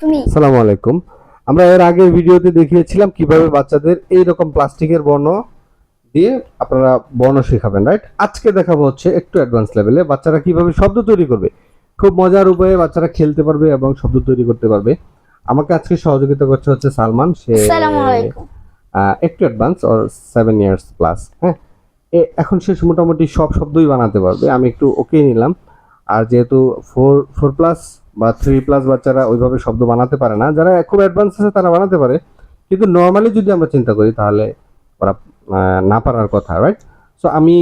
তুমি। আসসালামু আলাইকুম। আমরা এর আগের ভিডিওতে দেখিয়েছিলাম কীভাবে বাচ্চাদের এই রকম প্লাস্টিকের বর্ণ দিয়ে আপনারা বর্ণ শেখাবেন রাইট আজকে দেখাবো হচ্ছে একটু অ্যাডভান্স লেভেলে বাচ্চারা কীভাবে শব্দ তৈরি করবে। খুব মজার উপায়ে বাচ্চারা খেলতে পারবে এবং শব্দ তৈরি করতে পারবে। আমাকে আজকে সহযোগিতা করছে হচ্ছে সালমান সে একটু অ্যাডভান্স ওর সেভেন ইয়ার্স প্লাস হ্যাঁ? এখন সে মোটামুটি সব শব্দই বানাতে পারবে। আমি একটু ওকে নিলাম। আর যেহেতু ফোর ফোর প্লাস বা থ্রি প্লাস বাচ্চারা ওইভাবে শব্দ বানাতে পারে না যারা খুব অ্যাডভান্স আছে তারা বানাতে পারে। কিন্তু নর্মালি যদি আমরা চিন্তা করি তাহলে ওরা না পারার কথা রাইট সো আমি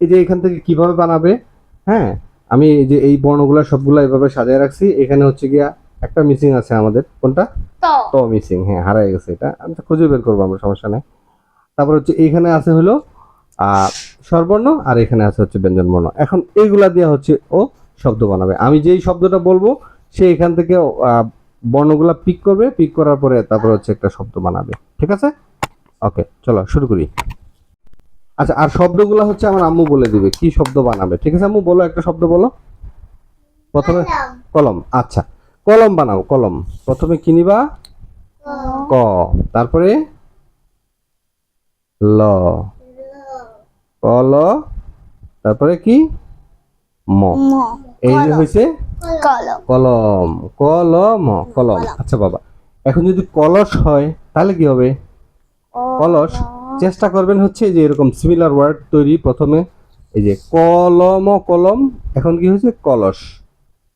এই যে এখান থেকে কীভাবে বানাবে হ্যাঁ? আমি এই যে এই বর্ণগুলো সবগুলো এভাবে সাজিয়ে রাখছি। এখানে হচ্ছে গিয়া একটা মিসিং আছে আমাদের। কোনটা? তো। মিসিং হ্যাঁ হারাই গেছে এটা। আমি তো খুঁজে বের করব আমরা সমস্যা নেই। তারপর হচ্ছে এইখানে আছে হলো আহ, স্বরবর্ণ আর এখানে আছে হচ্ছে ব্যঞ্জন বর্ণ। এখন এইগুলা দিয়ে হচ্ছে ও শব্দ বানাবে। আমি যেই শব্দটা বলব সে এখান থেকে বর্ণগুলা পিক করবে। পিক করার পরে তারপর হচ্ছে একটা শব্দ বানাবে। ঠিক আছে? ওকে চলো শুরু করি। আচ্ছা আর শব্দগুলো হচ্ছে আমার আম্মু বলে দিবে কি শব্দ বানাবে? ঠিক আছে আম্মু বলো একটা শব্দ বলো। প্রথমে কলম। আচ্ছা। কলম বানাও কলম। প্রথমে কি নিবা? ক। তারপরে ল। কল তারপরে কি? ম। এই যে হয়েছে কলম। কলম। কলম আচ্ছা বাবা এখন যদি কলস হয় তাহলে কি হবে? কলস। চেষ্টা করবেন হচ্ছে যে এরকম সিমিলার ওয়ার্ড তৈরি প্রথমে। এই যে কলম কলম। এখন কি হয়েছে? কলস।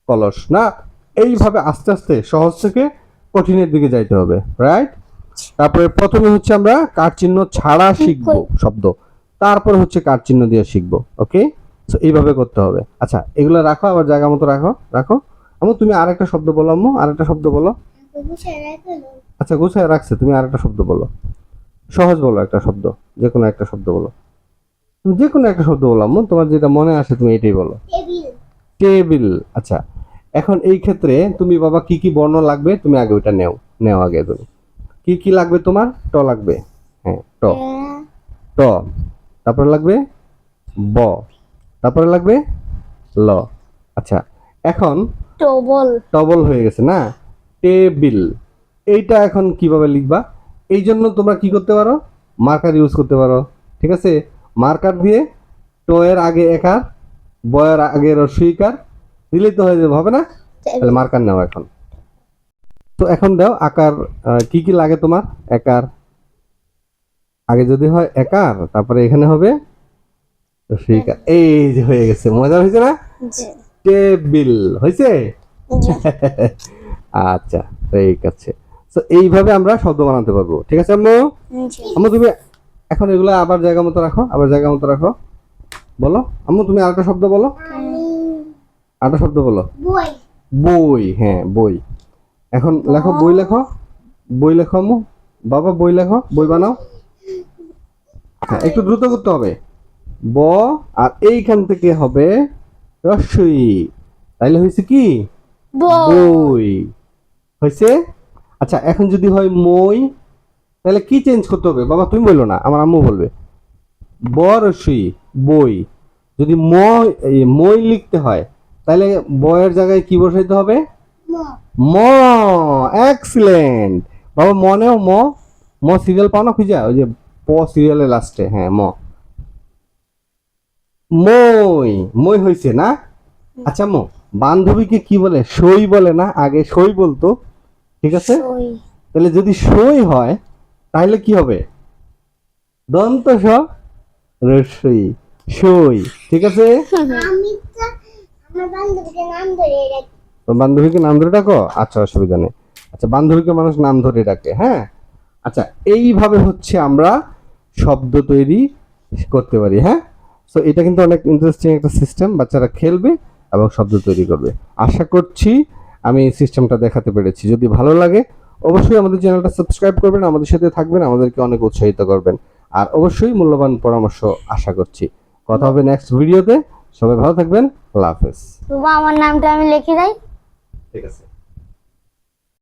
কলস। না এইভাবে আস্তে আস্তে সহজ থেকে কঠিনের দিকে যাইতে হবে রাইট তারপরে প্রথমে হচ্ছে আমরা কার চিহ্ন ছাড়া শিখব। শব্দ। তারপর হচ্ছে কার চিহ্ন দিয়ে শিখব ওকে তো এইভাবে করতে হবে। আচ্ছা এগুলো রাখো আবার জায়গা মতো রাখো রাখো। আমু তুমি আরেকটা শব্দ বলো আম্মু আরেকটা শব্দ বলো। আচ্ছা গুছায় রাখছে তুমি আরেকটা শব্দ বলো। সহজ বলো একটা শব্দ যে কোনো একটা শব্দ বলো। তুমি যে কোনো একটা শব্দ বলো আম্মু তোমার যেটা মনে আসে তুমি এটাই বলো। টেবিল আচ্ছা। এখন এই ক্ষেত্রে তুমি বাবা কি কি বর্ণ লাগবে তুমি আগে ওইটা নেও নেও আগে তুমি। কি কি লাগবে তোমার? ট লাগবে। হ্যাঁ ট। ট। তারপরে লাগবে ব। তারপরে লাগবে ল। আচ্ছা এখন টবল। ডবল হয়ে গেছে না? টেবিল। এইটা এখন কীভাবে লিখবা? এই জন্য তোমরা কি করতে পারো? মার্কার ইউজ করতে পারো। ঠিক আছে? মার্কার দিয়ে টো এর আগে একার বয়ের আগে রস্বইকার দিলেই তো হয়ে যাবে হবে না? তাহলে মার্কার নাও এখন। তো এখন দাও আকার কি কি লাগে তোমার? একার আগে যদি হয় একার তারপরে এখানে হবে রস্বইকার এই যে হয়ে গেছে। মজা হয়েছে না? টেবিল। হয়েছে? আচ্ছা ঠিক আছে। তো এইভাবে আমরা শব্দ বানাতে পারব। ঠিক আছে আম্মু? আম্মু তুমি এখন এগুলো আবার জায়গা মতো রাখো আবার জায়গা মতো রাখো। বলো। আম্মু তুমি আরেকটা শব্দ বলো। আরেকটা শব্দ বলো। বই হ্যাঁ বই। এখন লেখো বই লেখো। বই লেখো আম্মু। বাবা বই লেখো বই বানাও। একটু দ্রুত করতে হবে। ব আর এইখান থেকে হবে রস্বই তাইলে হয়েছে কি? বই। হয়েছে আচ্ছা এখন যদি হয় মই তাহলে কি চেঞ্জ করতে হবে? বাবা তুমি বলল না আমার আম্মু বলবে। বরসি বই। যদি ম এই মই লিখতে হয় তাহলে বয়ের জায়গায় কি বসাইতে হবে? ম। এক্সিলেন্ট বাবা মনেও ম ম সিরিয়াল পাও না খুঁজা? ওই যে প সিরিয়ালের লাস্টে হ্যাঁ ম। মই মই হয়েছে না? আচ্ছা মো বান্ধবীকে কি বলে? সই বলে না? আগে সই বলতো ঠিক আছে? তাহলে যদি সই হয় তাহলে কি হবে? দন্ত স রসই সই ঠিক আছে? আমি তো আমার বান্ধবীকে নাম ধরে রাখি বান্ধবীকে নাম ধরে ডাকো? আচ্ছা অসুবিধা নেই। আচ্ছা বান্ধবীকে মানুষ নাম ধরে ডাকে হ্যাঁ? আচ্ছা এইভাবে হচ্ছে আমরা শব্দ তৈরি করতে পারি হ্যাঁ? সো এটা কিন্তু অনেক ইন্টারেস্টিং একটা সিস্টেম বাচ্চারা খেলবে এবং শব্দ তৈরি করবে। আশা করছি আমি এই সিস্টেমটা দেখাতে পেরেছি। যদি ভালো লাগে অবশ্যই আমাদের চ্যানেলটা সাবস্ক্রাইব করবেন আমাদের সাথে থাকবেন আমাদেরকে অনেক উৎসাহিত করবেন। আর অবশ্যই মূল্যবান পরামর্শ আশা করছি। কথা হবে নেক্সট ভিডিওতে সবাই ভালো থাকবেন। আল্লাহ হাফেজ। বাবা আমার নামটা আমি লিখে দেই। ঠিক আছে।